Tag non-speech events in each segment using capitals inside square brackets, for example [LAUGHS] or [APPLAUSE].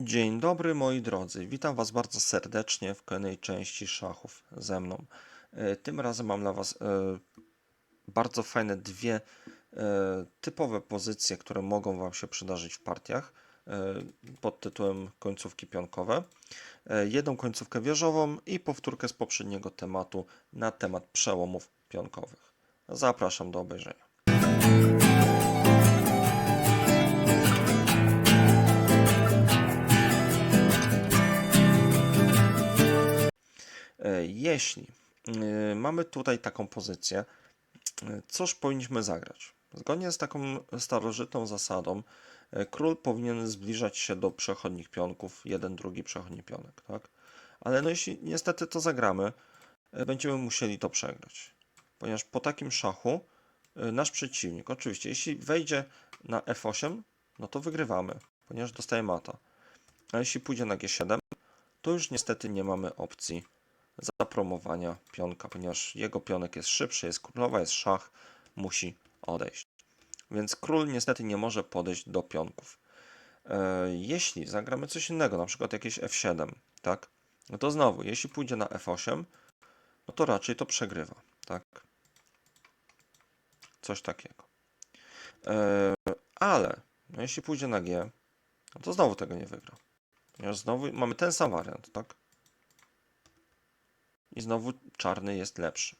Dzień dobry moi drodzy, witam Was bardzo serdecznie w kolejnej części szachów ze mną. E, Tym razem mam dla Was e, bardzo fajne dwie e, typowe pozycje, które mogą Wam się przydarzyć w partiach pod tytułem końcówki pionkowe. Jedną końcówkę wieżową i powtórkę z poprzedniego tematu na temat przełomów pionkowych. Zapraszam do obejrzenia. Jeśli y, mamy tutaj taką pozycję, y, cóż powinniśmy zagrać? Zgodnie z taką starożytną zasadą, e, król powinien zbliżać się do przechodnich pionków, jeden, drugi przechodni pionek, tak? Ale no jeśli niestety to zagramy, e, będziemy musieli to przegrać. Ponieważ po takim szachu e, nasz przeciwnik, oczywiście, jeśli wejdzie na F8, no to wygrywamy, ponieważ dostaje mata. A jeśli pójdzie na G7, to już niestety nie mamy opcji zapromowania pionka, ponieważ jego pionek jest szybszy, jest królowa, jest szach, musi odejść. Więc król niestety nie może podejść do pionków. E, jeśli zagramy coś innego, na przykład jakieś F7, tak? No to znowu, jeśli pójdzie na F8, no to raczej to przegrywa, tak? Coś takiego. E, ale no jeśli pójdzie na G, no to znowu tego nie wygra. Ponieważ znowu mamy ten sam wariant, tak? I znowu czarny jest lepszy.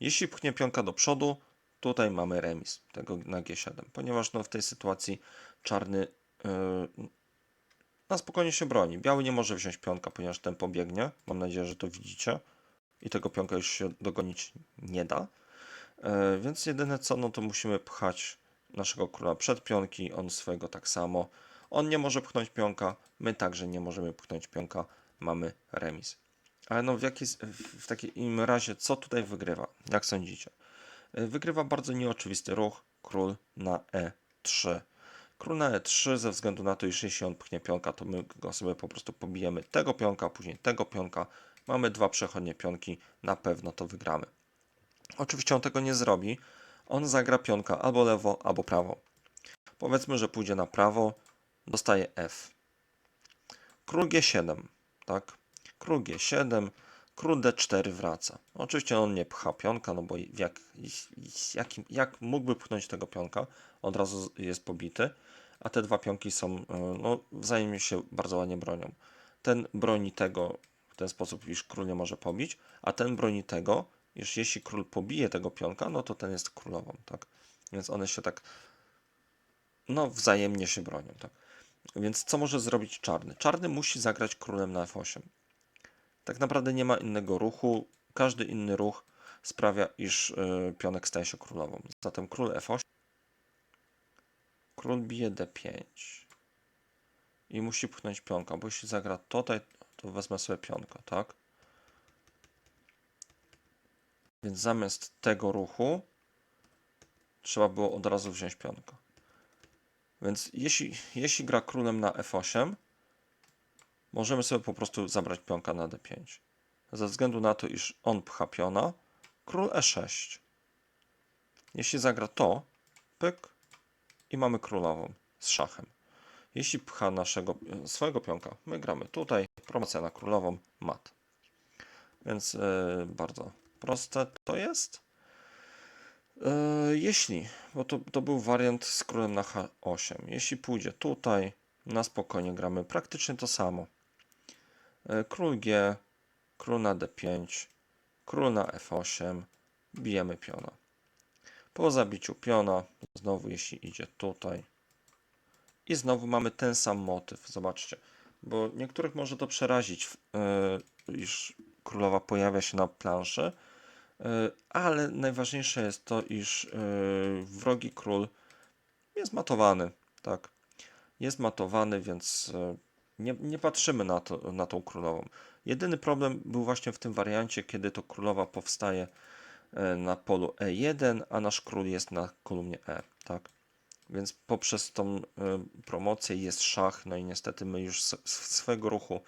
Jeśli pchnie pionka do przodu, tutaj mamy remis tego na G7, ponieważ no, w tej sytuacji czarny yy, na spokojnie się broni. Biały nie może wziąć pionka, ponieważ ten pobiegnie. Mam nadzieję, że to widzicie. I tego pionka już się dogonić nie da. Yy, więc jedyne co, no to musimy pchać naszego króla przed pionki, on swojego tak samo. On nie może pchnąć pionka, my także nie możemy pchnąć pionka, mamy remis. Ale no w, jaki, w takim razie, co tutaj wygrywa? Jak sądzicie? Y, Wygrywa bardzo nieoczywisty ruch, król na E3. Król na E3 ze względu na to, iż jeśli on pchnie pionka, to my go sobie po prostu pobijemy tego pionka, później tego pionka. Mamy dwa przechodnie pionki, na pewno to wygramy. Oczywiście on tego nie zrobi. On zagra pionka albo lewo, albo prawo. Powiedzmy, że pójdzie na prawo, dostaje F. Król G7, tak? Król G7, król D4 wraca. Oczywiście on nie pcha pionka, no bo jak, jak, jak mógłby pchnąć tego pionka, od razu jest pobity, a te dwa pionki są, e, no, wzajemnie się bardzo ładnie bronią. Ten broni tego w ten sposób, iż król nie może pobić, a ten broni tego, iż jeśli król pobije tego pionka, no to ten jest królową, tak? Więc one się tak, no, wzajemnie się bronią, tak? Więc co może zrobić czarny? Czarny musi zagrać królem na F8 tak naprawdę nie ma innego ruchu. Każdy inny ruch sprawia, iż y, pionek staje się królową. Zatem król F8. Król bije D5. I musi pchnąć pionka, bo jeśli zagra tutaj, to wezmę sobie pionka, tak? Więc zamiast tego ruchu trzeba było od razu wziąć pionka. Więc jeśli, jeśli gra królem na F8, możemy sobie po prostu zabrać pionka na d5. Ze względu na to, iż on pcha piona, król e6. Jeśli zagra to, pyk i mamy królową z szachem. Jeśli pcha naszego swojego pionka, my gramy tutaj, promocja na królową, mat. Więc yy, bardzo proste to jest. Yy, jeśli, bo to, to był wariant z królem na H8. Jeśli pójdzie tutaj, na spokojnie gramy praktycznie to samo. E, król G, król na D5, król na F8, bijemy piona. Po zabiciu piona, znowu jeśli idzie tutaj, i znowu mamy ten sam motyw, zobaczcie, bo niektórych może to przerazić, yy, iż królowa pojawia się na planszy, yy, ale najważniejsze jest to, iż wrogi król jest matowany, tak, jest matowany, więc nie, nie patrzymy na, to, na tą królową. Jedyny problem był właśnie w tym wariancie, kiedy to królowa powstaje e, na polu E1, a nasz król jest na kolumnie E, tak? Więc poprzez tą e, promocję jest szach, no i niestety my już swojego ruchu,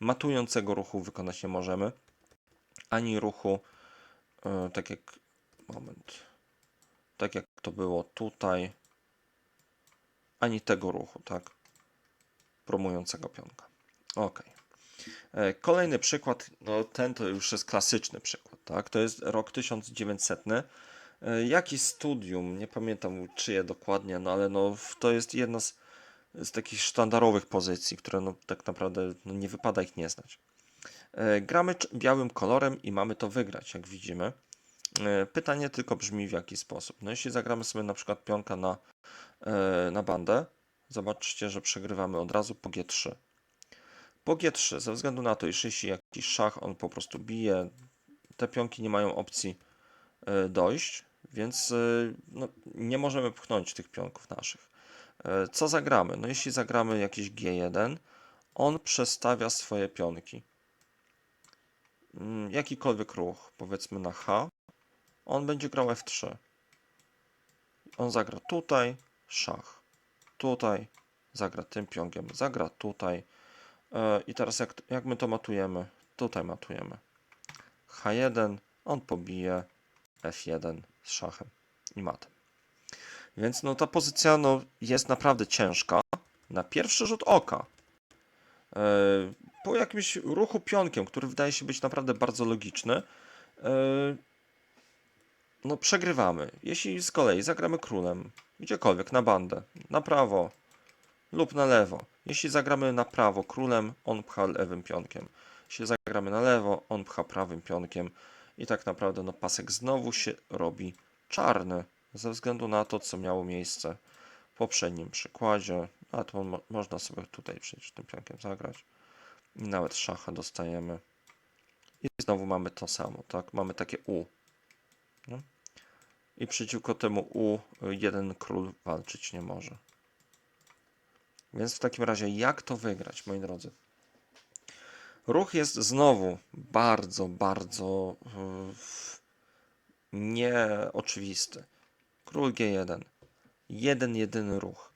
matującego ruchu wykonać nie możemy, ani ruchu, e, tak jak, moment, tak jak to było tutaj, ani tego ruchu, tak? Promującego pionka. Ok. E, Kolejny przykład, no ten to już jest klasyczny przykład, tak? To jest rok 1900. E, Jakiś studium, nie pamiętam czyje dokładnie, no ale no to jest jedna z, z takich sztandarowych pozycji, które no tak naprawdę no, nie wypada ich nie znać. E, Gramy białym kolorem i mamy to wygrać, jak widzimy. Pytanie tylko brzmi w jaki sposób. No jeśli zagramy sobie na przykład pionka na, na bandę, zobaczcie, że przegrywamy od razu po G3. Po G3, ze względu na to, iż jeśli jakiś szach on po prostu bije, te pionki nie mają opcji e, dojść, więc e, no, nie możemy pchnąć tych pionków naszych. E, Co zagramy? No jeśli zagramy jakiś G1, on przestawia swoje pionki. Mm, Jakikolwiek ruch, powiedzmy na H, on będzie grał F3. On zagra tutaj, szach. Tutaj, zagra tym pionkiem, zagra tutaj. E, I teraz jak, jak my to matujemy? Tutaj matujemy. H1, on pobije F1 z szachem i matem. Więc no ta pozycja no, jest naprawdę ciężka na pierwszy rzut oka. E, po jakimś ruchu pionkiem, który wydaje się być naprawdę bardzo logiczny, e, no przegrywamy. Jeśli z kolei zagramy królem, gdziekolwiek, na bandę, na prawo lub na lewo. Jeśli zagramy na prawo królem, on pcha lewym pionkiem. Jeśli zagramy na lewo, on pcha prawym pionkiem. I tak naprawdę no, pasek znowu się robi czarny, ze względu na to, co miało miejsce w poprzednim przykładzie. A to mo można sobie tutaj przecież tym pionkiem zagrać. I nawet szacha dostajemy. I znowu mamy to samo, tak? Mamy takie U. No. I przeciwko temu U jeden król walczyć nie może. Więc w takim razie, jak to wygrać, moi drodzy? Ruch jest znowu bardzo, bardzo yy, nieoczywisty. Król G1. Jeden, jedyny ruch.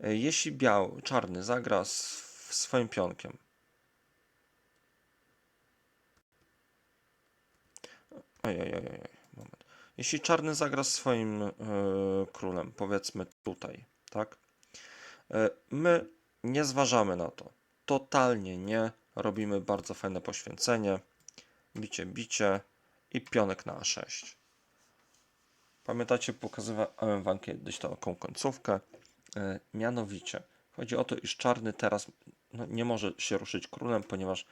Jeśli biały, czarny zagra swoim pionkiem. Oj, oj, oj, oj, moment. Jeśli czarny zagra swoim e, królem, powiedzmy tutaj, tak? E, My nie zważamy na to. Totalnie nie. Robimy bardzo fajne poświęcenie. Bicie, bicie i pionek na A6. Pamiętacie, pokazywałem wam kiedyś taką końcówkę. E, Mianowicie, chodzi o to, iż czarny teraz no, nie może się ruszyć królem, ponieważ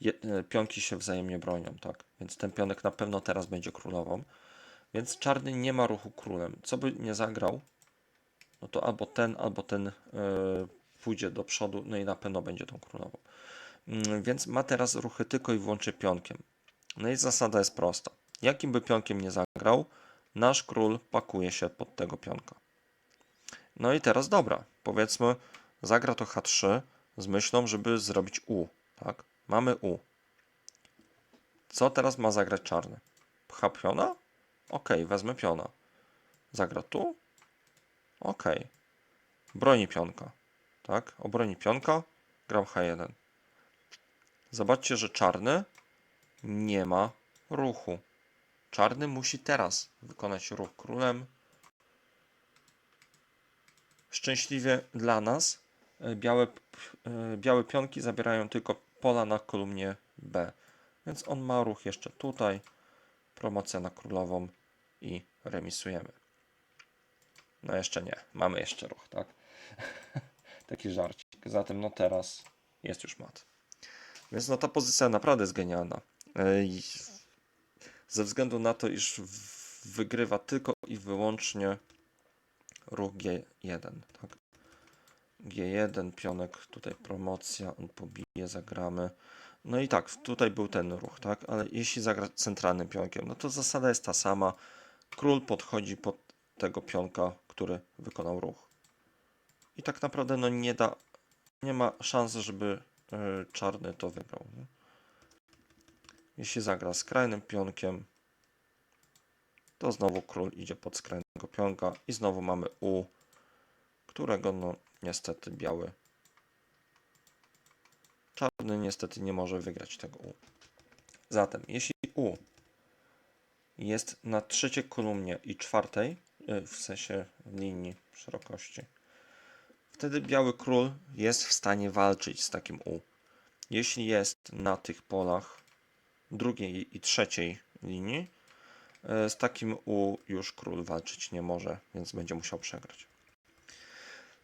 je, pionki się wzajemnie bronią, tak? Więc ten pionek na pewno teraz będzie królową. Więc czarny nie ma ruchu królem. Co by nie zagrał, no to albo ten, albo ten e, pójdzie do przodu, no i na pewno będzie tą królową. Mm, Więc ma teraz ruchy tylko i wyłącznie pionkiem. No i zasada jest prosta. Jakim by pionkiem nie zagrał, nasz król pakuje się pod tego pionka. No i teraz dobra, powiedzmy, zagra to H3 z myślą, żeby zrobić U, tak? Mamy U. Co teraz ma zagrać czarny? Pcha? Ok, wezmę piona. Zagra tu? Ok. Broni pionka. Tak? Obroni pionka. Gram H1. Zobaczcie, że czarny nie ma ruchu. Czarny musi teraz wykonać ruch królem. Szczęśliwie dla nas e, białe, e, białe pionki zabierają tylko pola na kolumnie B. Więc on ma ruch jeszcze tutaj. Promocja na królową i remisujemy. No jeszcze nie. Mamy jeszcze ruch, tak? [LAUGHS] Taki żarcik. Zatem no teraz jest już mat. Więc no ta pozycja naprawdę jest genialna. E, Ze względu na to, iż wygrywa tylko i wyłącznie ruch G1, tak? G1, pionek, tutaj promocja, on pobije, zagramy. No i tak, tutaj był ten ruch, tak? Ale jeśli zagra centralnym pionkiem, no to zasada jest ta sama. Król podchodzi pod tego pionka, który wykonał ruch. I tak naprawdę no nie da, nie ma szans, żeby y, czarny to wygrał. Nie? Jeśli zagra skrajnym pionkiem, to znowu król idzie pod skrajnego pionka i znowu mamy U, którego no niestety biały czarny niestety nie może wygrać tego U. Zatem jeśli U jest na trzeciej kolumnie i czwartej, y, w sensie linii szerokości, Wtedy biały król jest w stanie walczyć z takim U. Jeśli jest na tych polach drugiej i trzeciej linii, e, z takim U już król walczyć nie może, więc będzie musiał przegrać.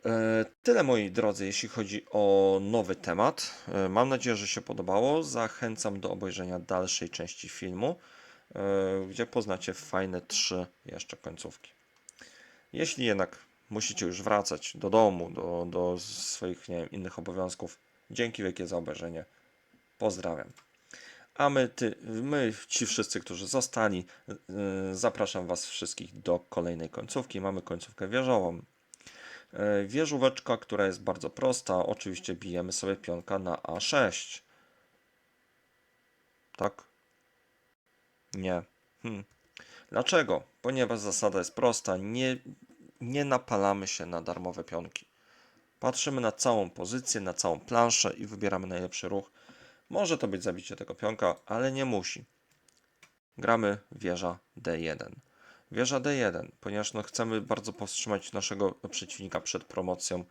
E, Tyle moi drodzy, jeśli chodzi o nowy temat. Mam nadzieję, że się podobało. Zachęcam do obejrzenia dalszej części filmu, gdzie poznacie fajne trzy jeszcze końcówki. Jeśli jednak musicie już wracać do domu, do, do swoich nie wiem, innych obowiązków, dzięki wielkie za obejrzenie. Pozdrawiam. A my, ty, my, ci wszyscy, którzy zostali, yy, zapraszam Was wszystkich do kolejnej końcówki. Mamy końcówkę wieżową. Yy, Wieżóweczka, która jest bardzo prosta. Oczywiście bijemy sobie pionka na A6. Tak? Nie. Hmm. Dlaczego? Ponieważ zasada jest prosta. Nie, nie napalamy się na darmowe pionki. Patrzymy na całą pozycję, na całą planszę i wybieramy najlepszy ruch. Może to być zabicie tego pionka, ale nie musi. Gramy wieża D1. Wieża D1, ponieważ no chcemy bardzo powstrzymać naszego przeciwnika przed promocją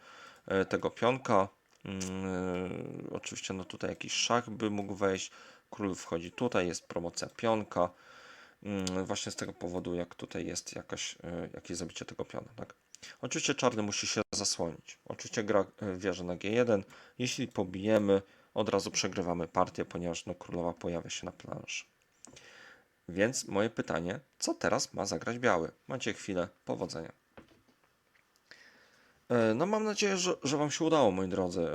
e, tego pionka. Mm, oczywiście no tutaj jakiś szach by mógł wejść. Król wchodzi tutaj, jest promocja pionka. Mm, właśnie z tego powodu, jak tutaj jest jakaś, e, jakieś zabicie tego piona. Tak? Oczywiście czarny musi się zasłonić. Oczywiście gra e, wieża na G1. Jeśli pobijemy, od razu przegrywamy partię, ponieważ no, królowa pojawia się na planszy. Więc moje pytanie, co teraz ma zagrać biały? Macie chwilę, powodzenia. E, No mam nadzieję, że, że Wam się udało, moi drodzy.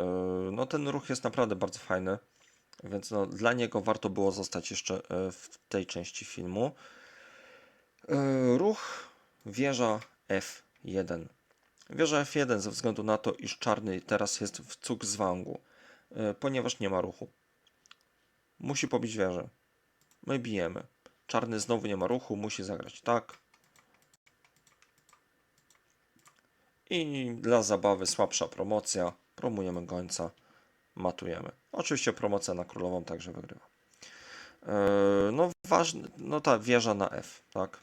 No ten ruch jest naprawdę bardzo fajny, więc no, dla niego warto było zostać jeszcze e, w tej części filmu. E, Ruch wieża F1. Wieża F1 ze względu na to, iż czarny teraz jest w cuk z wangu, e, ponieważ nie ma ruchu. Musi pobić wieżę. My bijemy. Czarny znowu nie ma ruchu, musi zagrać tak. I dla zabawy słabsza promocja. Promujemy gońca. Matujemy. Oczywiście promocja na królową także wygrywa. E, No ważny, no ta wieża na F, tak?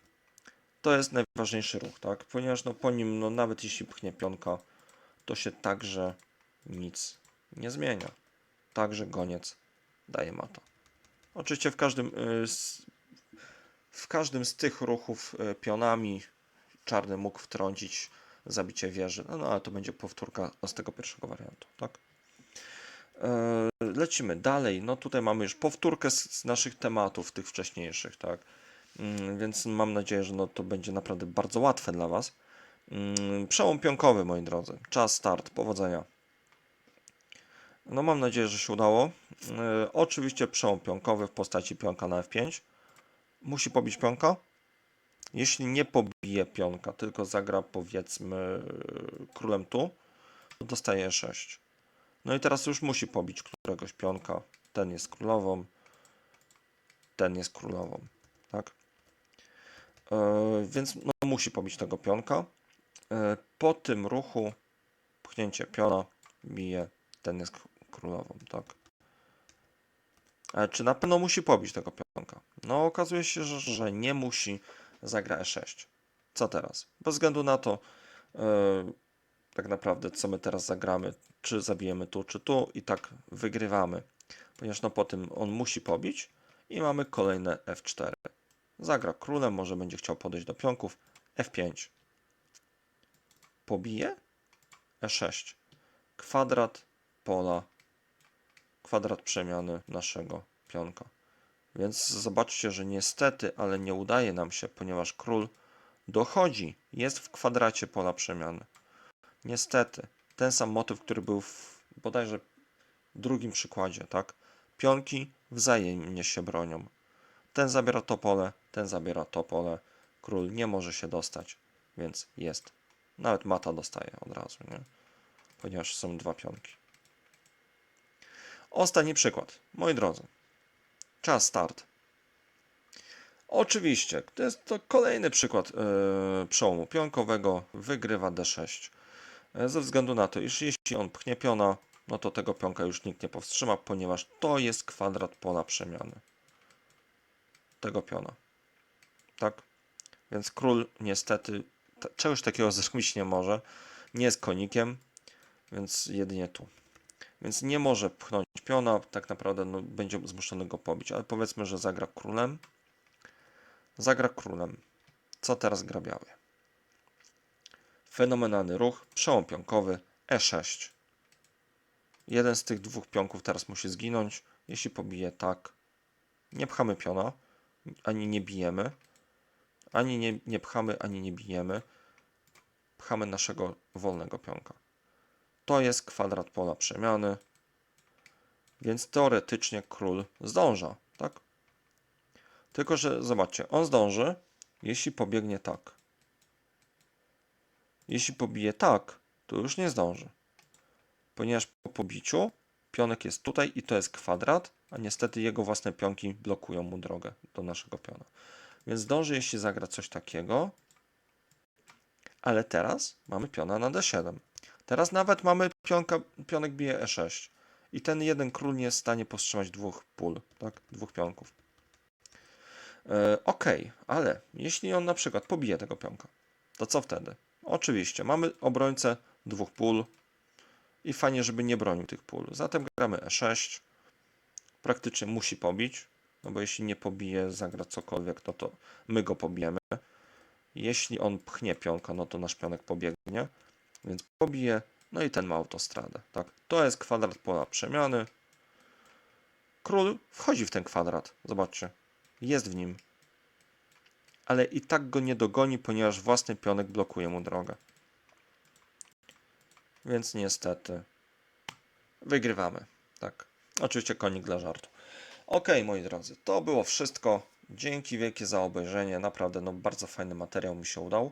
To jest najważniejszy ruch, tak? Ponieważ no po nim, no nawet jeśli pchnie pionka, to się także nic nie zmienia. Także goniec daje mata. Oczywiście w każdym, y, z, w każdym z tych ruchów y, pionami czarny mógł wtrącić zabicie wieży, no, no ale to będzie powtórka z tego pierwszego wariantu, tak? E, Lecimy dalej. No tutaj mamy już powtórkę z, naszych tematów, tych wcześniejszych, tak? Mm, Więc mam nadzieję, że no to będzie naprawdę bardzo łatwe dla Was. Mm, Przełom pionkowy, moi drodzy. Czas start. Powodzenia. No mam nadzieję, że się udało. E, Oczywiście przełom pionkowy w postaci pionka na F5. Musi pobić pionka. Jeśli nie pobije pionka, tylko zagra powiedzmy królem tu, to dostaje 6. No i teraz już musi pobić któregoś pionka. Ten jest królową, ten jest królową, tak? E, więc no, musi pobić tego pionka. E, po tym ruchu pchnięcie piona bije, ten jest królową, tak? Ale czy na pewno musi pobić tego pionka? No okazuje się, że, że nie musi, zagra E6. Co teraz? Bez względu na to, e, tak naprawdę, co my teraz zagramy, czy zabijemy tu, czy tu i tak wygrywamy. Ponieważ no po tym on musi pobić i mamy kolejne F4. Zagra królem, może będzie chciał podejść do pionków. F5. Pobije? E6. Kwadrat pola. Kwadrat przemiany naszego pionka. Więc zobaczcie, że niestety, ale nie udaje nam się, ponieważ król dochodzi, jest w kwadracie pola przemiany. Niestety, ten sam motyw, który był w bodajże drugim przykładzie, tak? Pionki wzajemnie się bronią. Ten zabiera to pole, ten zabiera to pole. Król nie może się dostać, więc jest. Nawet mata dostaje od razu, nie? Ponieważ są dwa pionki. Ostatni przykład. Moi drodzy. Czas start. Oczywiście, to jest to kolejny przykład yy, przełomu pionkowego. Wygrywa D6. E, Ze względu na to, iż jeśli on pchnie piona, no to tego pionka już nikt nie powstrzyma, ponieważ to jest kwadrat pola przemiany. Tego piona. Tak? Więc król niestety czegoś takiego [LAUGHS] zrobić nie może. Nie jest konikiem. więc jedynie tu. Więc nie może pchnąć piona, tak naprawdę no, będzie zmuszony go pobić, ale powiedzmy, że zagra królem. Zagra królem. Co teraz gra biały? Fenomenalny ruch, przełom pionkowy, E6. Jeden z tych dwóch pionków teraz musi zginąć. Jeśli pobije tak, nie pchamy piona, ani nie bijemy. Ani nie, nie pchamy, ani nie bijemy. Pchamy naszego wolnego pionka. To jest kwadrat pola przemiany. Więc teoretycznie król zdąża, tak? Tylko, że zobaczcie, on zdąży, jeśli pobiegnie tak. Jeśli pobije tak, to już nie zdąży. Ponieważ po pobiciu pionek jest tutaj i to jest kwadrat, a niestety jego własne pionki blokują mu drogę do naszego piona. Więc zdąży, jeśli zagra coś takiego. Ale teraz mamy piona na d7. Teraz nawet mamy pionka, pionek bije e6. I ten jeden król nie jest w stanie powstrzymać dwóch pól, tak? Dwóch pionków. E, ok, ale jeśli on na przykład pobije tego pionka, to co wtedy? Oczywiście, mamy obrońcę dwóch pól i fajnie, żeby nie bronił tych pól. Zatem gramy e6. Praktycznie musi pobić, no bo jeśli nie pobije, zagra cokolwiek, no to my go pobijemy. Jeśli on pchnie pionka, no to nasz pionek pobiegnie, więc pobije, no i ten ma autostradę. Tak? To jest kwadrat pola przemiany. Król wchodzi w ten kwadrat, zobaczcie, jest w nim. Ale i tak go nie dogoni, ponieważ własny pionek blokuje mu drogę. Więc niestety wygrywamy. Tak. Oczywiście konik dla żartu. Ok, moi drodzy, to było wszystko. Dzięki wielkie za obejrzenie. Naprawdę no, bardzo fajny materiał mi się udał.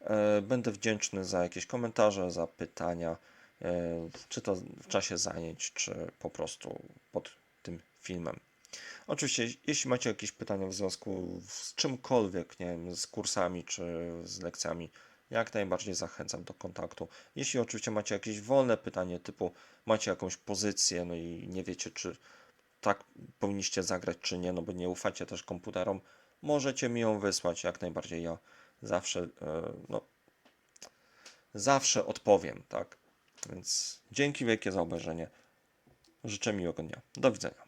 E, Będę wdzięczny za jakieś komentarze, za pytania, e, czy to w czasie zajęć, czy po prostu pod tym filmem. Oczywiście, jeśli macie jakieś pytania w związku z czymkolwiek, nie wiem, z kursami czy z lekcjami, jak najbardziej zachęcam do kontaktu. Jeśli oczywiście macie jakieś wolne pytanie, typu macie jakąś pozycję, no i nie wiecie, czy tak powinniście zagrać, czy nie, no bo nie ufacie też komputerom, możecie mi ją wysłać, jak najbardziej ja zawsze, e, no, zawsze odpowiem, tak? Więc dzięki wielkie za obejrzenie. Życzę miłego dnia. Do widzenia.